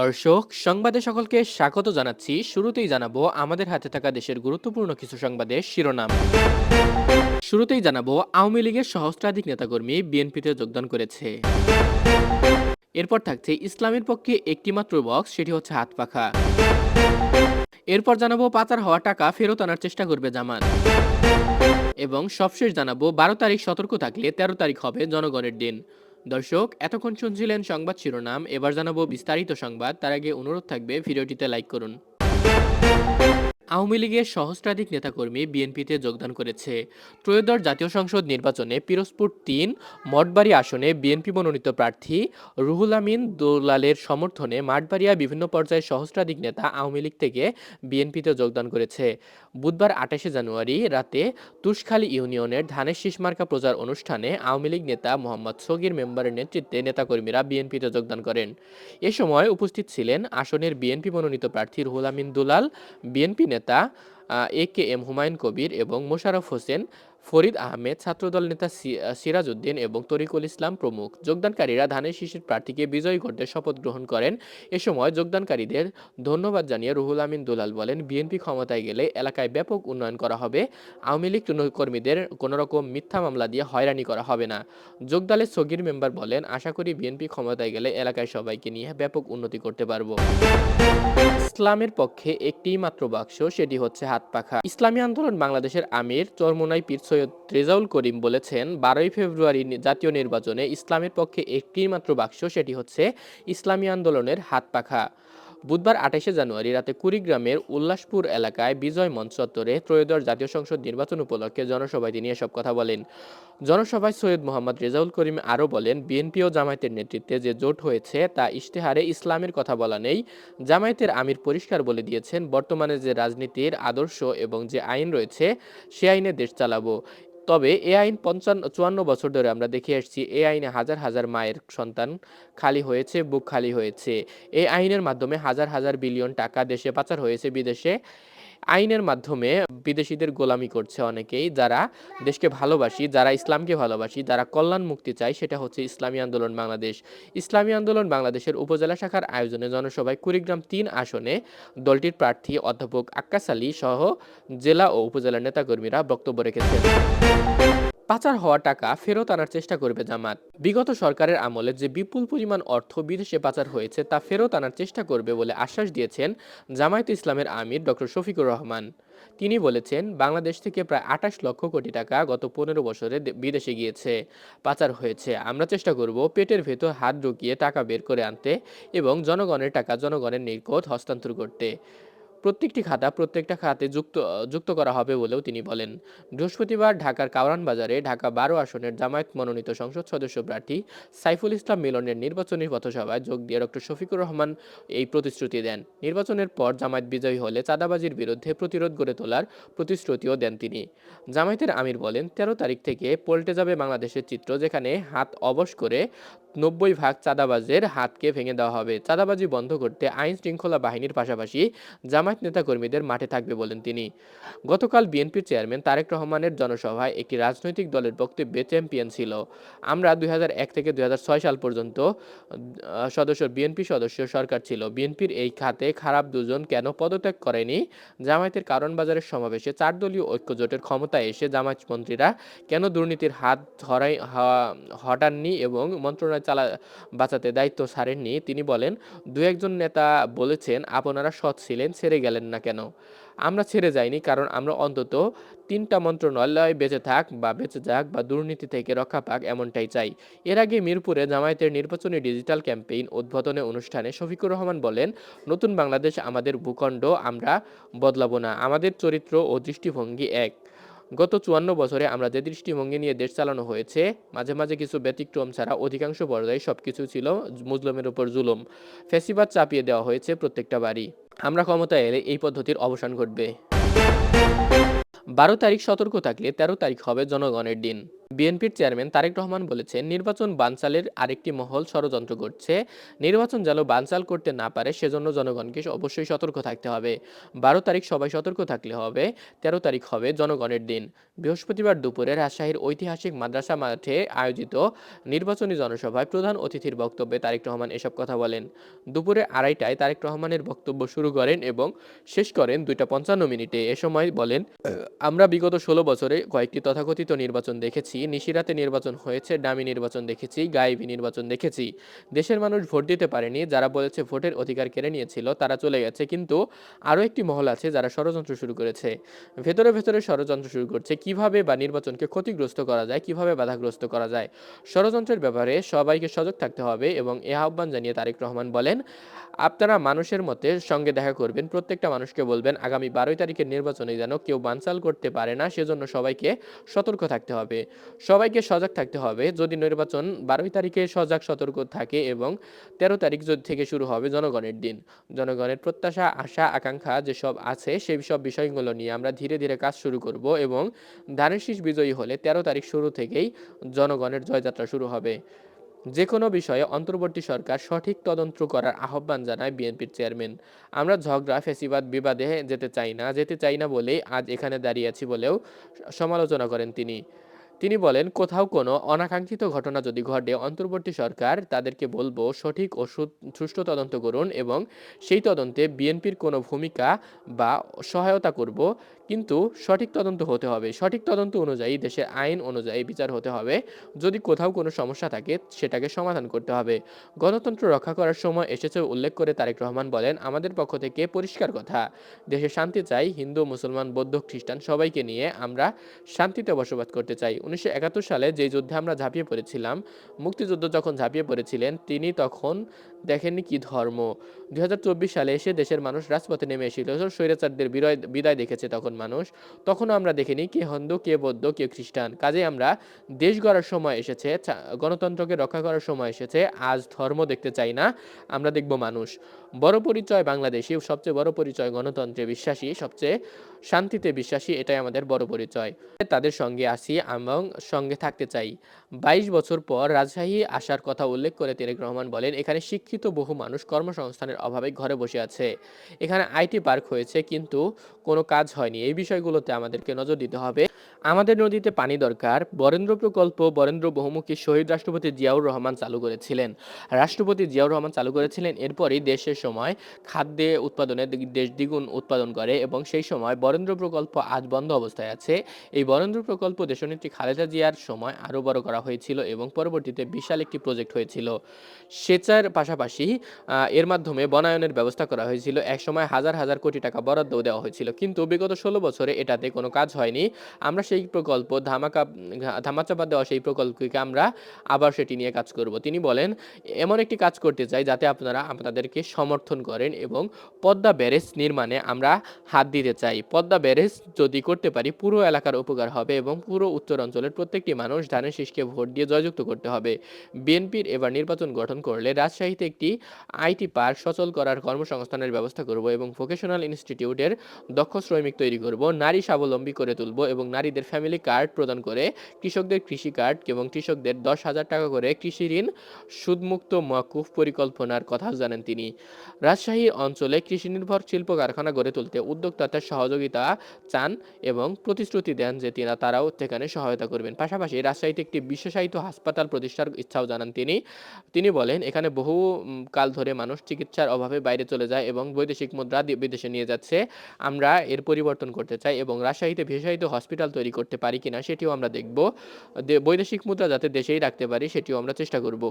দর্শক, সংবাদে সকলকে স্বাগত জানাচ্ছি। শুরুতেই জানাব, আমাদের হাতে থাকা দেশের গুরুত্বপূর্ণ কিছু সংবাদের শিরোনাম। শুরুতেই জানাব, আওয়ামী লীগের সহস্রাধিক নেতাকর্মী বিএনপিতে যোগদান করেছে। এরপর থাকছে ইসলামের পক্ষে একটিমাত্র বক্স, সেটি হচ্ছে হাত পাখা। এরপর জানাব, পাচার হওয়া টাকা ফেরত আনার চেষ্টা করবে জামাত। এবং সবশেষ জানাব, বারো তারিখ সতর্ক থাকলে তেরো তারিখ হবে জনগণের দিন। দর্শক, এতক্ষণ শুনছিলেন সংবাদ শিরোনাম। এবার জানাব বিস্তারিত সংবাদ। তার আগে অনুরোধ থাকবে, ভিডিওটিতে লাইক করুন। আওয়ামী লীগের সহস্রাধিক নেতাকর্মী বিএনপিতে যোগদান করেছে। ত্রয়োদশ জাতীয় সংসদ নির্বাচনে পিরোজপুর তিন, মঠবাড়ি আসনে বিএনপি মনোনীত প্রার্থী রুহুল আমিন দোলালের সমর্থনে মাঠবাড়িয়া বিভিন্ন পর্যায়ে সহস্রাধিক নেতা আওয়ামী লীগ থেকে বিএনপিতে যোগদান করেছে। বুধবার আঠাশে জানুয়ারি রাতে তুষখালী ইউনিয়নের ধানের শীষমার্কা প্রচার অনুষ্ঠানে আওয়ামী লীগ নেতা মোহাম্মদ সগির মেম্বারের নেতৃত্বে নেতাকর্মীরা বিএনপিতে যোগদান করেন। এ সময় উপস্থিত ছিলেন আসনের বিএনপি মনোনীত প্রার্থী রুহুল আমিন দুলাল, বিএনপি নেতা တာ এ কে এম হুমায়ুন কবির এবং মোশাররফ হোসেন, ফরিদ আহমেদ, ছাত্রদল নেতা সিরাজ উদ্দিন এবং তরিকুল ইসলাম প্রমুখ। যোগদানকারীরা ধানের শীষের প্রার্থীকে বিজয়ী করতে শপথ গ্রহণ করেন। এ সময় যোগদানকারীদের ধন্যবাদ জানিয়ে রুহুল আমিন দুলাল বলেন, বিএনপি ক্ষমতায় গেলে এলাকায় ব্যাপক উন্নয়ন করা হবে। আওয়ামী লীগ কর্মীদের কোনোরকম মিথ্যা মামলা দিয়ে হয়রানি করা হবে না। যোগদালের সগির মেম্বার বলেন, আশা করি বিএনপি ক্ষমতায় গেলে এলাকায় সবাইকে নিয়ে ব্যাপক উন্নতি করতে পারব। ইসলামের পক্ষে একটিই মাত্র বাক্স, সেটি হচ্ছে হাত পাখা ইসলামী আন্দোলন বাংলাদেশের আমির চরমোনাই পীর সৈয়দ রেজাউল করিম বলেছেন, বারোই ফেব্রুয়ারি জাতীয় নির্বাচনে ইসলামের পক্ষে একটি মাত্র বাক্স, সেটি হচ্ছে ইসলামী আন্দোলনের হাত পাখা বুধবার আঠাশে জানুয়ারি রাতে কুড়িগ্রামের উল্লাসপুর এলাকায় বিজয় মঞ্চ চত্বরে ত্রয়োদশ জাতীয় সংসদ নির্বাচন উপলক্ষে জনসভায় তিনি এসব কথা বলেন। জনসভায় সৈয়দ মোহাম্মদ রেজাউল করিম আরও বলেন, বিএনপি ও জামায়াতের নেতৃত্বে যে জোট হয়েছে তা ইশতেহারে ইসলামের কথা বলা নেই। জামায়াতের আমির পরিষ্কার বলে দিয়েছেন, বর্তমানে যে রাজনীতির আদর্শ এবং যে আইন রয়েছে, সে আইনে দেশ চালাবো। তবে এ আইন পঞ্চান্ন, চুয়ান্ন বছর ধরে আমরা দেখে আসছি, এ আইনে হাজার হাজার মায়ের সন্তান খালি হয়েছে, বুক খালি হয়েছে। এ আইনের মাধ্যমে হাজার হাজার বিলিয়ন টাকা দেশে পাচার হয়েছে, বিদেশে আইনের মাধ্যমে বিদেশিদের গোলামি করছে অনেকেই, যারা দেশকে ভালোবাসি, যারা ইসলামকে ভালোবাসি, যারা কল্যাণ মুক্তি চায়, সেটা হচ্ছে ইসলামী আন্দোলন বাংলাদেশ। ইসলামী আন্দোলন বাংলাদেশের উপজেলা শাখার আয়োজনে জনসভায় কুড়িগ্রাম তিন আসনে দলটির প্রার্থী অধ্যাপক আক্কাস আলী সহ জেলা ও উপজেলার নেতাকর্মীরা বক্তব্য রেখেছেন। পাচার হওয়া টাকা ফেরত আনার চেষ্টা করবে জামাত। বিগত সরকারের আমলে যে বিপুল পরিমাণ অর্থ বিদেশে পাচার হয়েছে, তা ফেরত আনার চেষ্টা করবে বলে আশ্বাস দিয়েছেন জামায়াত ইসলামের আমির ডক্টর শফিকুর রহমান। তিনি বলেছেন, বাংলাদেশ থেকে প্রায় আঠাশ লক্ষ কোটি টাকা গত পনেরো বছরে বিদেশে গিয়েছে, পাচার হয়েছে। আমরা চেষ্টা করব পেটের ভেতর হাত ঢুকিয়ে টাকা বের করে আনতে এবং জনগণের টাকা জনগণের নিকট হস্তান্তর করতে। প্রত্যেকটি খাতা প্রত্যেকটা খাতে যুক্ত যুক্ত করা হবে বলেও তিনি বলেন। বৃহস্পতিবার ঢাকার কাওরান বাজারে ঢাকা বারো আসনের জামায়াত মনোনীত সংসদ সদস্য প্রার্থী সাইফুল ইসলাম মিলনের নির্বাচনী পথসভায় যোগ দিয়ে ডক্টর শফিকুর রহমান এই প্রতিশ্রুতি দেন। নির্বাচনের পর জামায়াত বিজয়ী হলে চাঁদাবাজির বিরুদ্ধে প্রতিরোধ গড়ে তোলার প্রতিশ্রুতিও দেন তিনি। জামায়াতের আমির বলেন, তেরো তারিখ থেকে পল্টে যাবে বাংলাদেশের চিত্র যেখানে হাত অবশ করে নব্বই ভাগ চাঁদাবাজের হাতকে ভেঙে দেওয়া হবে। চাঁদাবাজি বন্ধ করতে আইন শৃঙ্খলা বাহিনীর পাশাপাশি জামায়াত নেতাকর্মীদের মাঠে থাকবে বলেন তিনি। গতকাল বিএনপির চেয়ারম্যান তারেক রহমানের জনসভায় একটি রাজনৈতিক দলের বক্তব্যে চ্যাম্পিয়ন ছিল। আমরা দুই থেকে দুই সাল পর্যন্ত সদস্য, বিএনপি সদস্য সরকার ছিল। বিএনপির এই খাতে খারাপ দুজন কেন পদত্যাগ করেনি? জামায়াতের কারণ বাজারের সমাবেশে চার দলীয় ঐক্যজোটের ক্ষমতায় এসে জামায়াত মন্ত্রীরা কেন দুর্নীতির হাত ধরাই হটাননি এবং মন্ত্রণালয় চালা, বাঁচাতে দায়িত্ব ছাড়েননি? তিনি বলেন দু একজন নেতা বলেছেন, আপনারা সৎ ছিলেন, ছেড়ে গেলেন না কেন? আমরা ছেড়ে যাইনি কারণ আমরা অন্তত তিনটা মন্ত্রণালয় বেঁচে থাক বা বেঁচে যাক বা দুর্নীতি থেকে রক্ষা পাক এমনটাই চাই। এর আগে মিরপুরে জামায়াতের নির্বাচনী ডিজিটাল ক্যাম্পেইন উদ্বোধনী অনুষ্ঠানে শফিকুর রহমান বলেন, নতুন বাংলাদেশ আমাদের ভূখণ্ড, আমরা বদলাবো না। আমাদের চরিত্র ও দৃষ্টিভঙ্গি এক। গত চুয়ান্ন বছরে আমরা যে দৃষ্টিভঙ্গি নিয়ে দেশ চালানো হয়েছে, মাঝে মাঝে কিছু ব্যতিক্রম ছাড়া অধিকাংশ পর্যায়ে সবকিছু ছিল মুজলমের উপর জুলুম। ফেসিবাদ চাপিয়ে দেওয়া হয়েছে প্রত্যেকটা বাড়ি। আমরা ক্ষমতায় এলে এই পদ্ধতির অবসান ঘটবে। বারো তারিখ সতর্ক থাকলে তেরো তারিখ হবে জনগণের দিন। বিএনপির চেয়ারম্যান তারেক রহমান বলেছেন, নির্বাচন বানচালের আরেকটি মহল ষড়যন্ত্র করছে নির্বাচন যেন বানচাল করতে না পারে, সেজন্য জনগণকে অবশ্যই সতর্ক থাকতে হবে। বারো তারিখ সবাই সতর্ক থাকলে হবে, তেরো তারিখ হবে জনগণের দিন। বৃহস্পতিবার দুপুরে রাজশাহীর ঐতিহাসিক মাদ্রাসা মাঠে আয়োজিত নির্বাচনী জনসভায় প্রধান অতিথির বক্তব্যে তারেক রহমান এসব কথা বলেন। দুপুরে আড়াইটায় তারেক রহমানের বক্তব্য শুরু করেন এবং শেষ করেন দুইটা পঞ্চান্ন মিনিটে। এ সময় বলেন, আমরা বিগত ষোলো বছরে কয়েকটি তথাকথিত নির্বাচন দেখেছি। নিশিরাতে নির্বাচন হয়েছে, ডামি নির্বাচন দেখেছি, গায়েবী নির্বাচন দেখেছি। দেশের মানুষ ভোট দিতে পারেনি, যারা বলেছে ভোটের অধিকার কেড়ে নিয়েছিল, তারা চলে গেছে। কিন্তু আরও একটি মহল আছে যারা ষড়যন্ত্র শুরু করেছে। ভেতরে ভেতরে ষড়যন্ত্র শুরু করছে, কীভাবে বা নির্বাচনকে ক্ষতিগ্রস্ত করা যায়, কীভাবে বাধাগ্রস্ত করা যায়, ষড়যন্ত্রের ব্যাপারে সবাইকে সজাগ থাকতে হবে এবং এ আহ্বান জানিয়ে তারেক রহমান বলেন, আপনারা মানুষের মতে সঙ্গে দেখা করবেন, প্রত্যেকটা মানুষকে বলবেন, আগামী বারোই তারিখের নির্বাচনে যেন কেউ বানচাল করতে পারে না, সেজন্য সবাইকে সতর্ক থাকতে হবে। সবাইকে সজাগ থাকতে হবে। যদি নির্বাচন বারোই তারিখে সজাগ, সতর্ক থাকে এবং তেরো তারিখ থেকে শুরু হবে জনগণের দিন। জনগণের প্রত্যাশা, আশা, আকাঙ্ক্ষা যেসব আছে সেই সব বিষয়গুলো নিয়ে আমরা ধীরে ধীরে কাজ শুরু করব এবং ধানের শীষ বিজয়ী হলে তেরো তারিখ শুরু থেকেই জনগণের জয়যাত্রা শুরু হবে। যে কোনো বিষয়ে অন্তর্বর্তী সরকার সঠিক তদন্ত করার আহ্বান জানায় বিএনপির চেয়ারম্যান। আমরা ঝগড়া, ফেসিবাদ, বিবাদে যেতে চাই না, যেতে চাই না বলেই আজ এখানে দাঁড়িয়ে আছি বলেও সমালোচনা করেন তিনি। তিনি বলেন, কোথাও কোনো অনাকাঙ্ক্ষিত ঘটনা যদি ঘটে, অন্তর্বর্তী সরকার তাদেরকে বলব, সঠিক ও সুষ্ঠু তদন্ত করুন এবং সেই তদন্তে বিএনপির কোনো ভূমিকা বা সহায়তা করব কিন্তু সঠিক তদন্ত হতে হবে। সঠিক তদন্ত অনুযায়ী দেশের আইন অনুযায়ী বিচার হতে হবে। যদি কোথাও কোনো সমস্যা থাকে, সেটাকে সমাধান করতে হবে। গণতন্ত্র রক্ষা করার সময় এসেছে উল্লেখ করে তারেক রহমান বলেন, আমাদের পক্ষ থেকে পরিষ্কার কথা। দেশে শান্তি চাই, হিন্দু, মুসলমান, বৌদ্ধ, খ্রিস্টান সবাইকে নিয়ে আমরা শান্তিতে বসবাস করতে চাই। উনিশশো একাত্তর সালে যে যুদ্ধে আমরা ঝাঁপিয়ে পড়েছিলাম, মুক্তিযুদ্ধ যখন ঝাঁপিয়ে পড়েছিলেন, তিনি তখন দেখেননি কি ধর্ম। দুই হাজার চব্বিশ সালে এসে দেশের মানুষ রাজপথে নেমে এসেছিল। স্বৈরাচারদের বিদায় দেখেছে তখন মানুষ, তখনও আমরা দেখিনি কে হিন্দু, কে বৌদ্ধ, কে খ্রিস্টান। কাজে আমরা দেশ গড়ার সময় এসেছে গণতন্ত্রকে রক্ষা করার সময় এসেছে। আজ ধর্ম দেখতে চাই না, আমরা দেখব মানুষ। বড় পরিচয় বাংলাদেশি, সবচেয়ে বড় পরিচয় গণতন্ত্রে বিশ্বাসী, সবচেয়ে শান্তিতে বিশ্বাসী, এটাই আমাদের বড় পরিচয়। তাদের সঙ্গে আসি এবং সঙ্গে থাকতে চাই। বাইশ বছর পর রাজশাহী আসার কথা উল্লেখ করে তারেক রহমান বলেন, এখানে শিক্ষিত বহু মানুষ কর্মসংস্থানের অভাবে ঘরে বসে আছে। এখানে আইটি পার্ক হয়েছে, কিন্তু কোনো কাজ হয়নি। এই বিষয়গুলোতে আমাদেরকে নজর দিতে হবে। আমাদের নদীতে পানি দরকার। বরেন্দ্র প্রকল্প, বরেন্দ্র বহুমুখী শহীদ রাষ্ট্রপতি জিয়াউর রহমান চালু করেছিলেন। রাষ্ট্রপতি জিয়াউর রহমান চালু করেছিলেন এরপরই দেশের সময় খাদ্যে উৎপাদনে দেশ দ্বিগুণ উৎপাদন করে এবং সেই সময় বরেন্দ্র প্রকল্প আজ বন্ধ অবস্থায় আছে। এই বরেন্দ্র প্রকল্প দেশনেত্রী খালেদা জিয়ার সময় আরও বড় করা হয়েছিল এবং পরবর্তীতে বিশাল একটি প্রজেক্ট হয়েছিল। সেচার পাশাপাশি এর মাধ্যমে বনায়নের ব্যবস্থা করা হয়েছিল। একসময় হাজার হাজার কোটি টাকা বরাদ্দ দেওয়া হয়েছিল। কিন্তু বিগত ষোলো বছরে এটাতে কোনো কাজ হয়নি। আমরা সেই প্রকল্প, ধামাকা ধামাচাপা দেওয়া সেই প্রকল্পকে আমরা আবার সেটি নিয়ে কাজ করব। তিনি বলেন, এমন একটি কাজ করতে চাই যাতে আপনারা আপনাদেরকে সমর্থন করেন এবং পদ্মা ব্যারেজ নির্মাণে আমরা হাত দিতে চাই। পদ্মা ব্যারেজ যদি করতে পারি, পুরো এলাকার উপকার হবে এবং পুরো উত্তর অঞ্চলের প্রত্যেকটি মানুষ ধানের শীষকে ভোট দিয়ে জয়যুক্ত করতে হবে। বিএনপির এবার নির্বাচন গঠন করলে রাজশাহীতে একটি আইটি পার্ক সচল করার কর্মসংস্থানের ব্যবস্থা করব এবং ভোকেশনাল ইনস্টিটিউটের দক্ষ শ্রমিক তৈরি করব। নারী স্বাবলম্বী করে তুলব এবং নারীদের ফ্যামিলি কার্ড প্রদান করে, কৃষকদের কৃষি কার্ড এবং কৃষকদের দশ হাজার টাকা করে কৃষি ঋণ সুদমুক্ত মকুফ পরিকল্পনার কথা জানেন তিনি। রাজশাহী অঞ্চলে কৃষি নির্ভর শিল্প কারখানা গড়ে তুলতে উদ্যোক্তাদের সহযোগিতা চান এবং প্রতিশ্রুতি দেন যে তিনা তারাও সেখানে সহায়তা করবেন। পাশাপাশি রাজশাহীতে একটি বিশেষায়িত হাসপাতাল প্রতিষ্ঠার ইচ্ছাও জানান তিনি। তিনি বলেন, এখানে বহু কাল ধরে মানুষ চিকিৎসার অভাবে বাইরে চলে যায় এবং বৈদেশিক মুদ্রা বিদেশে নিয়ে যাচ্ছে। আমরা এর পরিবর্তন করতে চাই এবং রাজশাহীতে বিশেষায়িত হসপিটাল তৈরি করতে পারি কিনা সেটিও আমরা দেখব। বৈদেশিক মুদ্রা যাতে দেশেই রাখতে পারি, সেটিও আমরা চেষ্টা করব।